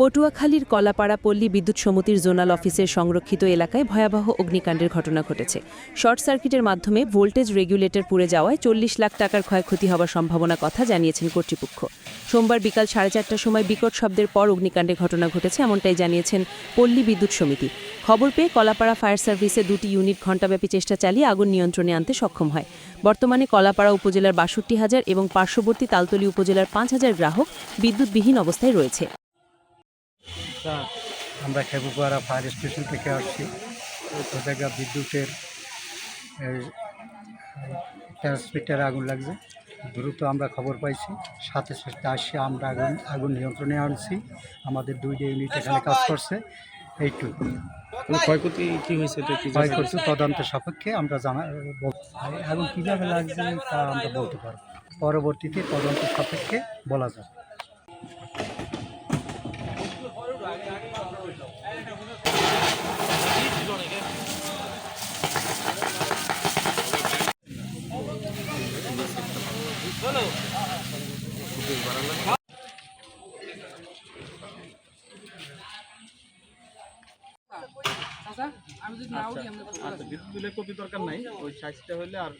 পটুয়াখালীর কলাপাড়া পল্লী বিদ্যুৎ সমিতির জোনাল অফিসের সংরক্ষিত এলাকায় ভয়াবহ অগ্নিকাণ্ডের ঘটনা ঘটেছে। শর্ট সার্কিটের মাধ্যমে ভোল্টেজ রেগুলেটর পুড়ে যাওয়ায় চল্লিশ লাখ টাকার ক্ষয়ক্ষতি হওয়ার সম্ভাবনা কথা জানিয়েছেন কর্তৃপক্ষ। সোমবার বিকাল সাড়ে চারটার সময় বিকট শব্দের পর অগ্নিকাণ্ডের ঘটনা ঘটেছে, এমনটাই জানিয়েছেন পল্লী বিদ্যুৎ সমিতি। খবর পেয়ে কলাপাড়া ফায়ার সার্ভিসে দুটি ইউনিট ঘণ্টাব্যাপী চেষ্টা চালিয়ে আগুন নিয়ন্ত্রণে আনতে সক্ষম হয়। বর্তমানে কলাপাড়া উপজেলার বাষট্টি হাজার এবং পার্শ্ববর্তী তালতলী উপজেলার পাঁচ হাজার গ্রাহক বিদ্যুৎবিহীন অবস্থায় রয়েছে। আমরা খেপুপাড়া ফায়ার স্টেশন থেকে আসছি। তো জায়গা বিদ্যুতের ট্রান্সমিটারে আগুন লাগছে। দ্রুত আমরা খবর পাইছি। সাথে সাথে আসি আমরা আগুন আগুন নিয়ন্ত্রণে আনছি। আমাদের দুইটা ইউনিট এখানে কাজ করছে এইটুকু। কোনো ক্ষয়ক্ষতি কী হয়েছে এটা কি ক্ষয় তদন্ত সাপেক্ষে আমরা জানা বল- আগুন কীভাবে লাগছে তা আমরা বলতে পারব পরবর্তীতে তদন্ত সাপেক্ষে বলা যাবে। আচ্ছা বিদ্যুৎ বিলের কপি দরকার নাই ওই সাইজটা হলে আর